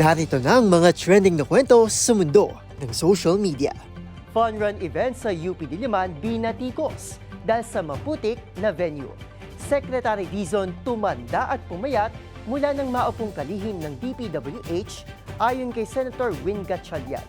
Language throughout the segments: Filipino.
Narito na ang mga trending na kwento sa mundo ng social media. Fun run event sa UP Diliman binatikos dahil sa maputik na venue. Secretary Dizon tumanda at pumayat mula ng maupong kalihim ng DPWH ayon kay Senator Win Gatchalian.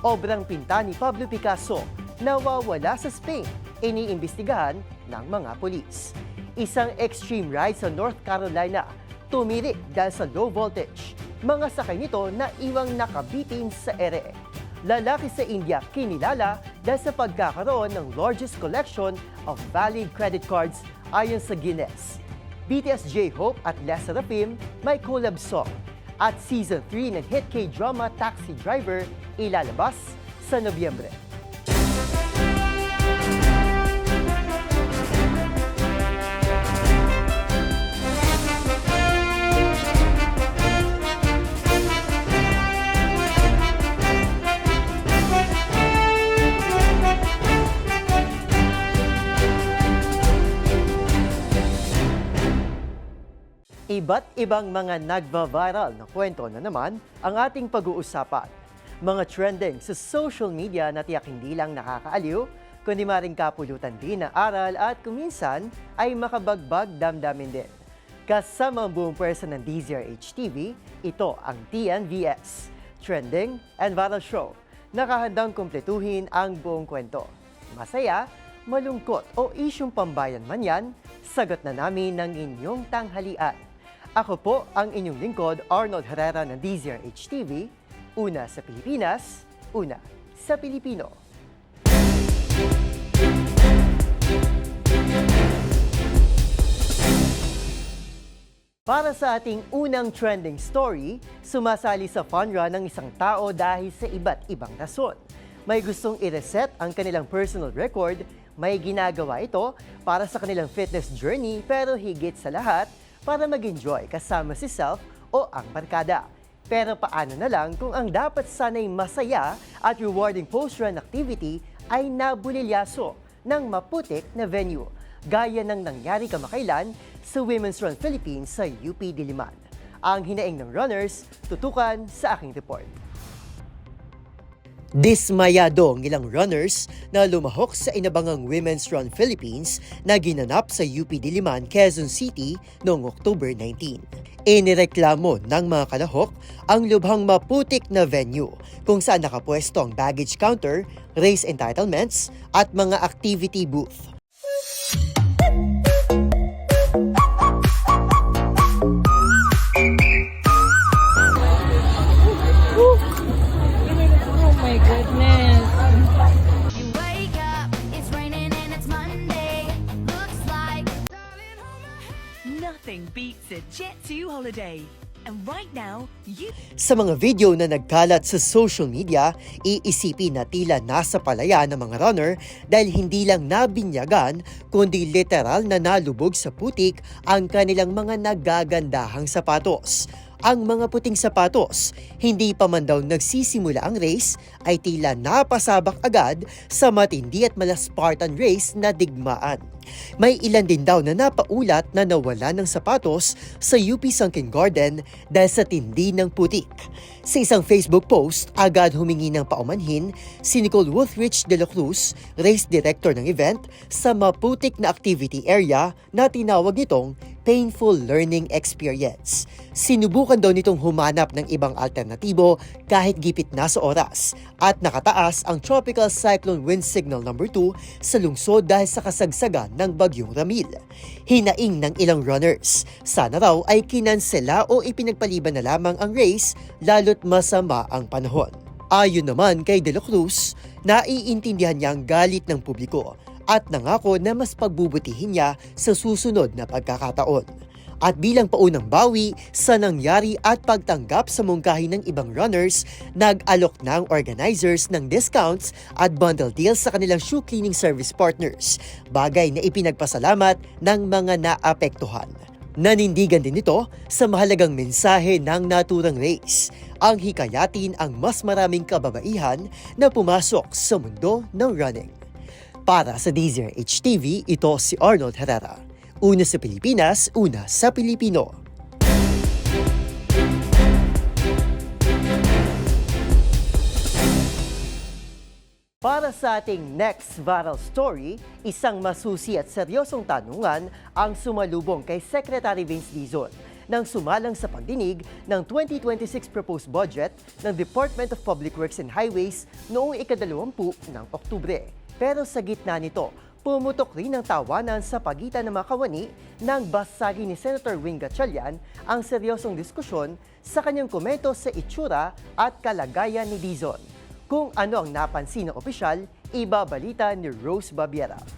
Obrang pinta ni Pablo Picasso nawawala sa Spain, iniimbestigahan ng mga polis. Isang extreme ride sa North Carolina tumirik dahil sa low voltage. Mga sakay nito na iwang nakabitin sa ere. Lalaki sa India kinilala dahil sa pagkakaroon ng largest collection of valid credit cards ayon sa Guinness. BTS J-Hope at Les Serafim may collab song. At Season 3 ng hit K-drama Taxi Driver ilalabas sa Nobyembre. Iba't ibang mga nagva-viral na kwento na naman ang ating pag-uusapan. Mga trending sa social media na tiyak hindi lang nakakaaliw, kundi maring kapulutan din ng aral at kuminsan ay makabagbag damdamin din. Kasama ang buong pwersa ng DZRH TV, ito ang TNVS, Trending and Viral Show. Nakahandang kumpletuhin ang buong kwento. Masaya, malungkot o isyong pambayan man yan, sagot na namin ng inyong tanghalian. Ako po ang inyong lingkod, Arnold Herrera ng DZRH TV. Una sa Pilipinas, una sa Pilipino. Para sa ating unang trending story, sumasali sa fun run ng isang tao dahil sa iba't ibang rason. May gustong i-reset ang kanilang personal record, may ginagawa ito para sa kanilang fitness journey pero higit sa lahat, para mag-enjoy kasama si self o ang barkada. Pero paano na lang kung ang dapat sanay masaya at rewarding post-run activity ay nabulilyaso ng maputik na venue, gaya ng nangyari kamakailan sa Women's Run Philippines sa UP Diliman. Ang hinaing ng runners, tutukan sa aking report. Dismayado ang ilang runners na lumahok sa inabangang Women's Run Philippines na ginanap sa UP Diliman, Quezon City noong October 19. Inireklamo ng mga kalahok ang lubhang maputik na venue kung saan nakapwesto ang baggage counter, race entitlements at mga activity booth. Beats a Jet 2 holiday. And right now, you Sa mga video na nagkalat sa social media, iisipin na tila nasa palaya ng mga runner dahil hindi lang nabinyagan kundi literal na nalubog sa putik ang kanilang mga nagagandahang sapatos. Ang mga puting sapatos, hindi pa man daw nagsisimula ang race, ay tila napasabak agad sa matindi at mala Spartan race na digmaan. May ilan din daw na napaulat na nawala ng sapatos sa UP Sunken Garden dahil sa tindi ng putik. Sa isang Facebook post, agad humingi ng paumanhin si Nicole Woodrich de la Cruz, race director ng event, sa maputik na activity area na tinawag nitong painful learning experience. Sinubukan daw nitong humanap ng ibang alternatibo kahit gipit na sa oras at nakataas ang Tropical Cyclone Wind Signal number 2 sa lungsod dahil sa kasagsagan ng bagyong Ramil. Hinaing ng ilang runners. Sana raw ay kinansela o ipinagpaliban na lamang ang race lalo't masama ang panahon. Ayon naman kay De La Cruz, naiintindihan niya ang galit ng publiko at nangako na mas pagbubutihin niya sa susunod na pagkakataon. At bilang paunang bawi sa nangyari at pagtanggap sa mungkahi ng ibang runners, nag-alok na ang organizers ng discounts at bundle deals sa kanilang shoe cleaning service partners, bagay na ipinagpasalamat ng mga naapektuhan. Nanindigan din ito sa mahalagang mensahe ng naturang race, ang hikayatin ang mas maraming kababaihan na pumasok sa mundo ng running. Para sa Deezer HTV, ito si Arnold Herrera. Una sa Pilipinas, una sa Pilipino. Para sa ating next viral story, isang masusi at seryosong tanungan ang sumalubong kay Secretary Vince Dizon nang sumalang sa pagdinig ng 2026 proposed budget ng Department of Public Works and Highways noong ikadalawampu ng Oktubre. Pero sa gitna nito, pumutok rin ang tawanan sa pagitan ng mga kawani nang basagi ni Senator Wing Gatchalian ang seryosong diskusyon sa kanyang komento sa itsura at kalagayan ni Dizon. Kung ano ang napansin ng opisyal, ibabalita ni Rose Babiera.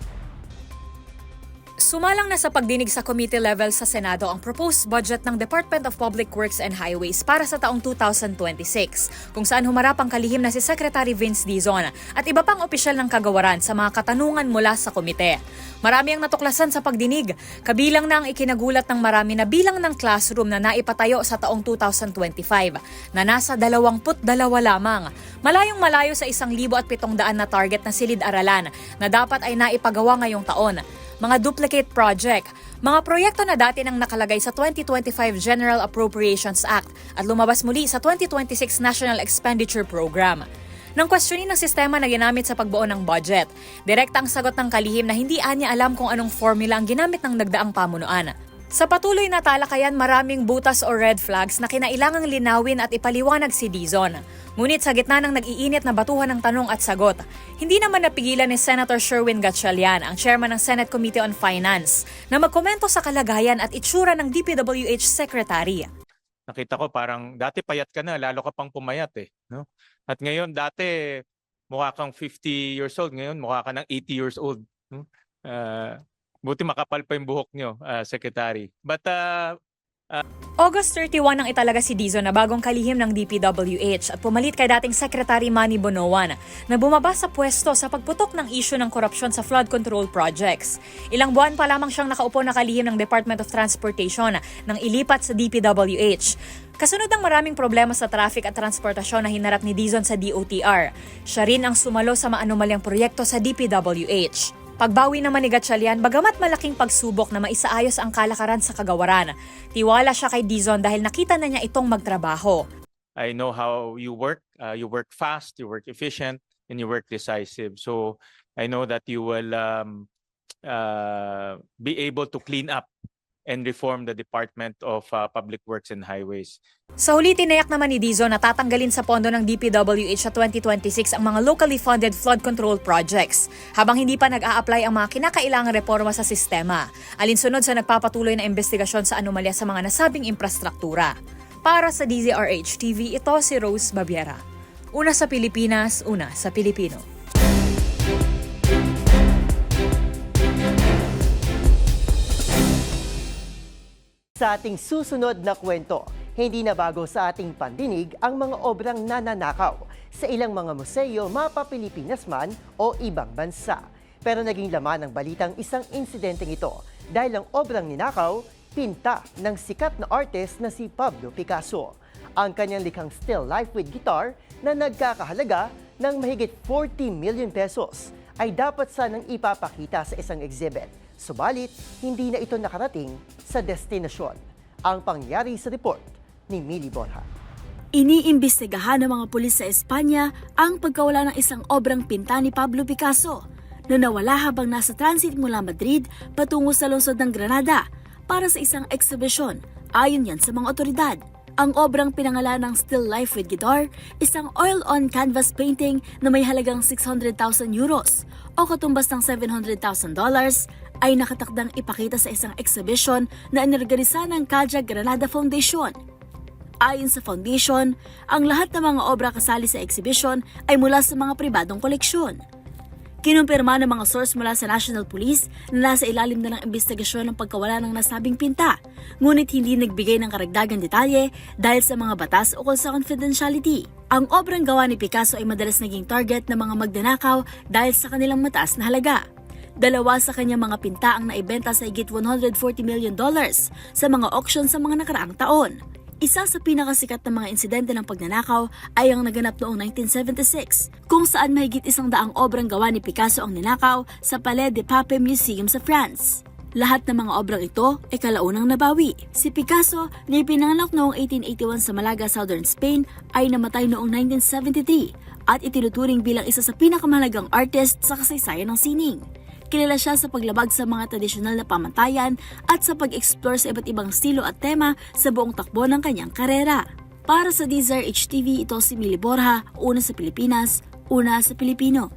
Sumalang na sa pagdinig sa committee level sa Senado ang proposed budget ng Department of Public Works and Highways para sa taong 2026, kung saan humarap ang kalihim na si Secretary Vince Dizon at iba pang opisyal ng kagawaran sa mga katanungan mula sa komite. Marami ang natuklasan sa pagdinig, kabilang na ang ikinagulat ng marami na bilang ng classroom na naipatayo sa taong 2025 na nasa 22 lamang. Malayong malayo sa 1,700 na target na silid-aralan na dapat ay naipagawa ngayong taon mga duplicate project, mga proyekto na dati nang nakalagay sa 2025 General Appropriations Act at lumabas muli sa 2026 National Expenditure Program. Nang questionin ng sistema na ginamit sa pagbuo ng budget, direkta ang sagot ng kalihim na hindi anya alam kung anong formula ang ginamit ng nagdaang pamunuan. Sa patuloy na talakayan, maraming butas o red flags na kinailangang linawin at ipaliwanag si Dizon. Ngunit sa gitna ng nag-iinit na batuhan ng tanong at sagot, hindi naman napigilan ni Senator Sherwin Gatchalian, ang chairman ng Senate Committee on Finance, na magkomento sa kalagayan at itsura ng DPWH Secretary. nakita ko parang dati payat ka na, lalo ka pang pumayat eh. No? At ngayon, dati mukha kang 50 years old, ngayon mukha ka ng 80 years old. No? Ah, buti makapal pa yung buhok nyo, ah, Secretary. But uh, August 31 nang italaga si Dizon na bagong kalihim ng DPWH at pumalit kay dating Secretary Manny Bonoan na bumaba sa pwesto sa pagputok ng isyu ng korupsyon sa flood control projects. Ilang buwan pa lamang siyang nakaupo na kalihim ng Department of Transportation nang ilipat sa DPWH. Kasunod ng maraming problema sa traffic at transportasyon na hinarap ni Dizon sa DOTR, siya rin ang sumalo sa maanumalyang proyekto sa DPWH. Pagbawi naman ni Gatchalian, bagamat malaking pagsubok na maisaayos ang kalakaran sa kagawaran, tiwala siya kay Dizon dahil nakita na niya itong magtrabaho. I know how you work. Uh, you work fast, you work efficient, and you work decisive. So I know that you will um, uh, be able to clean up and reform the Department of uh, Public Works and Highways. Sa huli, tinayak naman ni Dizon na tatanggalin sa pondo ng DPWH sa 2026 ang mga locally funded flood control projects, habang hindi pa nag-a-apply ang mga kinakailangang reforma sa sistema, alinsunod sa nagpapatuloy na investigasyon sa anomalya sa mga nasabing infrastruktura. Para sa DZRH TV, ito si Rose Babiera. Una sa Pilipinas, una sa Pilipino. Sa ating susunod na kwento, hindi na bago sa ating pandinig ang mga obrang nananakaw sa ilang mga museo mapa Pilipinas man o ibang bansa. Pero naging laman ng balitang isang insidenteng ito dahil ang obrang ninakaw, pinta ng sikat na artist na si Pablo Picasso. Ang kanyang likhang still life with guitar na nagkakahalaga ng mahigit 40 million pesos ay dapat sanang ipapakita sa isang exhibit. Subalit, hindi na ito nakarating sa destinasyon. Ang pangyari sa report ni Mili Borja. Iniimbestigahan ng mga pulis sa Espanya ang pagkawala ng isang obrang pinta ni Pablo Picasso na nawala habang nasa transit mula Madrid patungo sa lungsod ng Granada para sa isang exhibition ayon yan sa mga otoridad. Ang obrang pinangalan ng Still Life with Guitar, isang oil-on canvas painting na may halagang 600,000 euros o katumbas ng 700,000 dollars ay nakatakdang ipakita sa isang exhibition na inorganisa ng Kaja Granada Foundation. Ayon sa foundation, ang lahat ng mga obra kasali sa exhibition ay mula sa mga pribadong koleksyon. Kinumpirma ng mga source mula sa National Police na nasa ilalim na ng investigasyon ng pagkawala ng nasabing pinta, ngunit hindi nagbigay ng karagdagang detalye dahil sa mga batas ukol sa confidentiality. Ang obrang gawa ni Picasso ay madalas naging target ng mga magdanakaw dahil sa kanilang mataas na halaga. Dalawa sa kanyang mga pinta ang naibenta sa higit 140 million dollars sa mga auction sa mga nakaraang taon. Isa sa pinakasikat na mga insidente ng pagnanakaw ay ang naganap noong 1976, kung saan mahigit isang daang obrang gawa ni Picasso ang ninakaw sa Palais de Pape Museum sa France. Lahat ng mga obrang ito ay kalaunang nabawi. Si Picasso na ipinanganak noong 1881 sa Malaga, Southern Spain ay namatay noong 1973 at itinuturing bilang isa sa pinakamahalagang artist sa kasaysayan ng sining. Kilala siya sa paglabag sa mga tradisyonal na pamantayan at sa pag-explore sa iba't ibang estilo at tema sa buong takbo ng kanyang karera. Para sa Deezer HTV, ito si Mili Borja, una sa Pilipinas, una sa Pilipino.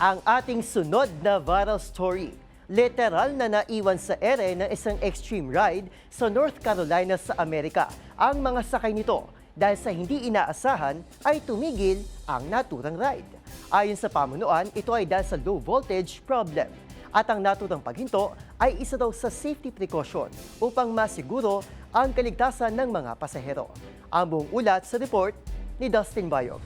Ang ating sunod na viral story, literal na naiwan sa ere ng isang extreme ride sa North Carolina sa Amerika. Ang mga sakay nito dahil sa hindi inaasahan ay tumigil ang naturang ride. Ayon sa pamunuan, ito ay dahil sa low voltage problem. At ang naturang paghinto ay isa daw sa safety precaution upang masiguro ang kaligtasan ng mga pasahero. Ang buong ulat sa report ni Dustin Bayog.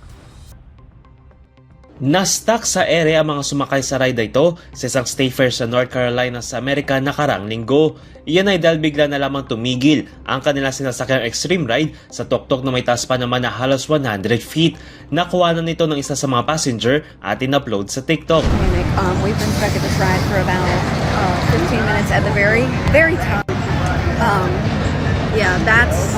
Na-stuck sa ere ang mga sumakay sa ride ito sa isang stay fair sa North Carolina sa Amerika nakarang linggo. Iyan ay dahil bigla na lamang tumigil ang kanilang sinasakyang extreme ride sa tuktok na may taas pa naman na halos 100 feet. Nakuha na nito ng isa sa mga passenger at in-upload sa TikTok. Um, we've been stuck at this ride for about uh, 15 minutes at the very, very top. Um, yeah, that's,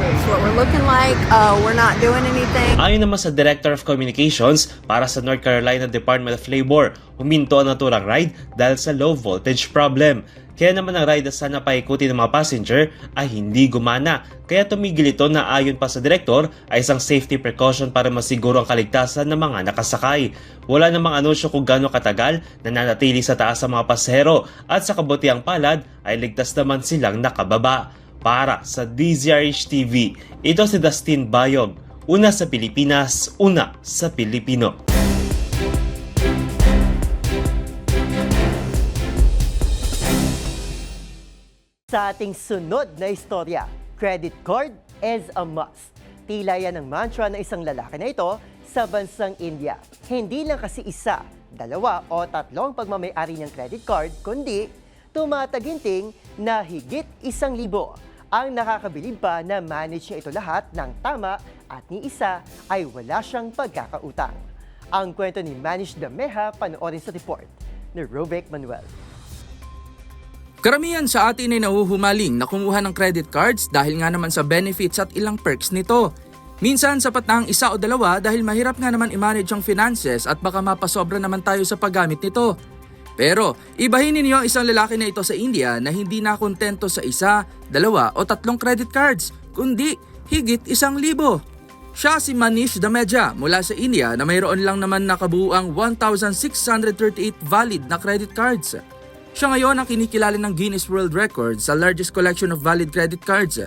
that's what we're looking like. Uh, we're not doing anything. Ayon naman sa Director of Communications para sa North Carolina Department of Labor, huminto ang naturang ride dahil sa low voltage problem. Kaya naman ang ride na sana paikuti ng mga passenger ay hindi gumana. Kaya tumigil ito na ayon pa sa direktor ay isang safety precaution para masiguro ang kaligtasan ng mga nakasakay. Wala namang anunsyo kung gaano katagal na nanatili sa taas ang mga pasahero at sa kabutiang palad ay ligtas naman silang nakababa. Para sa DZRH TV, ito si Dustin Bayog. Una sa Pilipinas, una sa Pilipino. Sa ating sunod na istorya, credit card is a must. Tila yan ang mantra ng isang lalaki na ito sa bansang India. Hindi lang kasi isa, dalawa o tatlong pagmamayari ng credit card, kundi tumataginting na higit isang libo. Ang nakakabilib pa na manage niya ito lahat ng tama at ni isa ay wala siyang pagkakautang. Ang kwento ni Manish Dameha panoorin sa report ni Rovic Manuel. Karamihan sa atin ay nahuhumaling na kumuha ng credit cards dahil nga naman sa benefits at ilang perks nito. Minsan sapat na ang isa o dalawa dahil mahirap nga naman i-manage ang finances at baka mapasobra naman tayo sa paggamit nito. Pero ibahin ninyo ang isang lalaki na ito sa India na hindi na kontento sa isa, dalawa o tatlong credit cards, kundi higit isang libo. Siya si Manish Dameja mula sa India na mayroon lang naman nakabuuang 1,638 valid na credit cards. Siya ngayon ang kinikilala ng Guinness World Records sa largest collection of valid credit cards.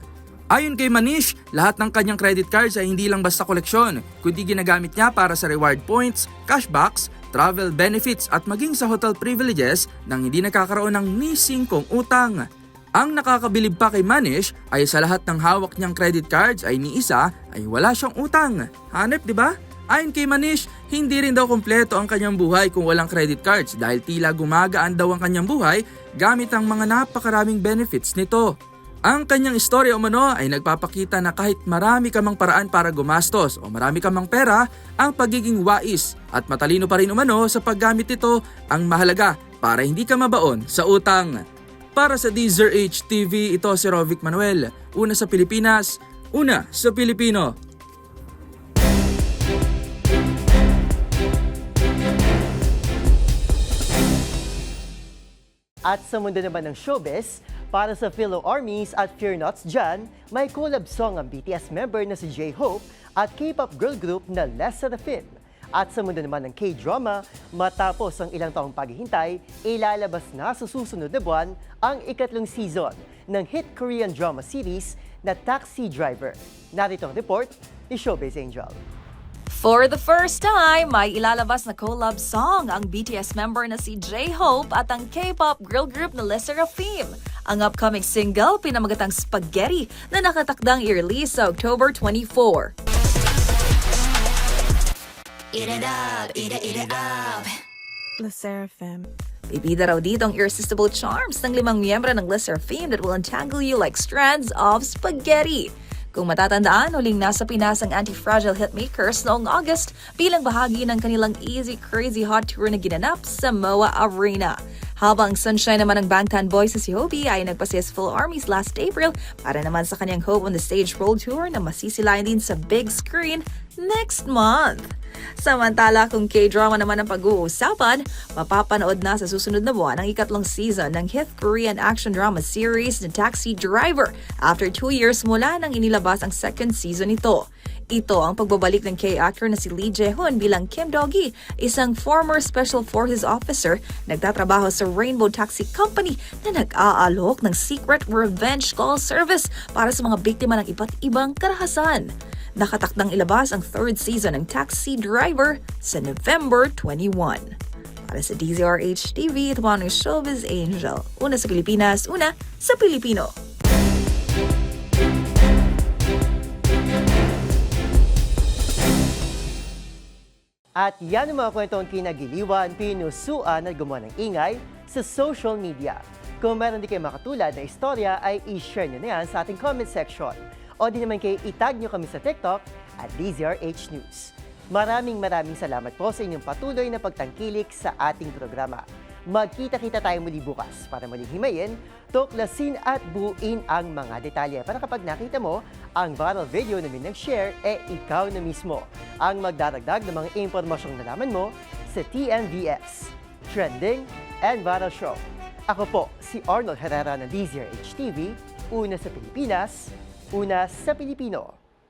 Ayon kay Manish, lahat ng kanyang credit cards ay hindi lang basta koleksyon, kundi ginagamit niya para sa reward points, cashbacks, travel benefits at maging sa hotel privileges nang hindi nakakaroon ng ni singkong utang. Ang nakakabilib pa kay Manish ay sa lahat ng hawak niyang credit cards ay ni isa ay wala siyang utang. Hanep, di ba? Ayon kay Manish, hindi rin daw kompleto ang kanyang buhay kung walang credit cards dahil tila gumagaan daw ang kanyang buhay gamit ang mga napakaraming benefits nito. Ang kanyang istorya umano ay nagpapakita na kahit marami ka mang paraan para gumastos o marami ka mang pera, ang pagiging wais at matalino pa rin umano sa paggamit nito ang mahalaga para hindi ka mabaon sa utang. Para sa Deezer HTV, ito si Rovic Manuel. Una sa Pilipinas, una sa Pilipino. At sa mundo naman ng showbiz, para sa Philo Armies at Fear Nots dyan, may collab song ang BTS member na si J-Hope at K-pop girl group na Les Seraphim. At sa mundo naman ng K-drama, matapos ang ilang taong paghihintay, ilalabas na sa susunod na buwan ang ikatlong season ng hit Korean drama series na Taxi Driver. Narito ang report ni Showbiz Angel. For the first time, may ilalabas na collab song ang BTS member na si J-Hope at ang K-pop girl group na Les Seraphim. Ang upcoming single, pinamagatang Spaghetti, na nakatakdang i-release sa October 24. Eat it up, eat it, eat it up. The Seraphim. Bibida raw dito ang irresistible charms ng limang miyembro ng Les Seraphim that will entangle you like strands of spaghetti. Kung matatandaan, huling nasa Pinas ang Anti-Fragile Hitmakers noong August bilang bahagi ng kanilang Easy Crazy Hot Tour na ginanap sa MOA Arena. Habang sunshine naman ng Bangtan Boys na si Hobie ay nagpasya sa Full Armies last April para naman sa kanyang Hope on the Stage World Tour na masisilayan din sa big screen next month. Samantala, kung K-drama naman ang pag-uusapan, mapapanood na sa susunod na buwan ang ikatlong season ng hit Korean action drama series na Taxi Driver after two years mula nang inilabas ang second season nito. Ito ang pagbabalik ng K-actor na si Lee Jae-hoon bilang Kim Doggy, isang former Special Forces officer nagtatrabaho sa Rainbow Taxi Company na nag-aalok ng secret revenge call service para sa mga biktima ng iba't ibang karahasan. Nakatakdang ilabas ang third season ng Taxi Driver sa November 21. Para sa DZRH TV, ito ang Showbiz Angel. Una sa Pilipinas, una sa Pilipino. At yan ang mga kwentong kinagiliwan, pinusuan at gumawa ng ingay sa social media. Kung meron di kayo makatulad na istorya, ay i-share nyo na yan sa ating comment section. O di naman kayo itag nyo kami sa TikTok at DZRH News. Maraming maraming salamat po sa inyong patuloy na pagtangkilik sa ating programa. Magkita-kita tayo muli bukas para muling himayin, tuklasin at buuin ang mga detalye para kapag nakita mo ang viral video na nag-share, eh ikaw na mismo ang magdaragdag ng mga impormasyong nalaman mo sa TNVS, Trending and Viral Show. Ako po si Arnold Herrera ng DZRH TV, una sa Pilipinas, una sa Pilipino.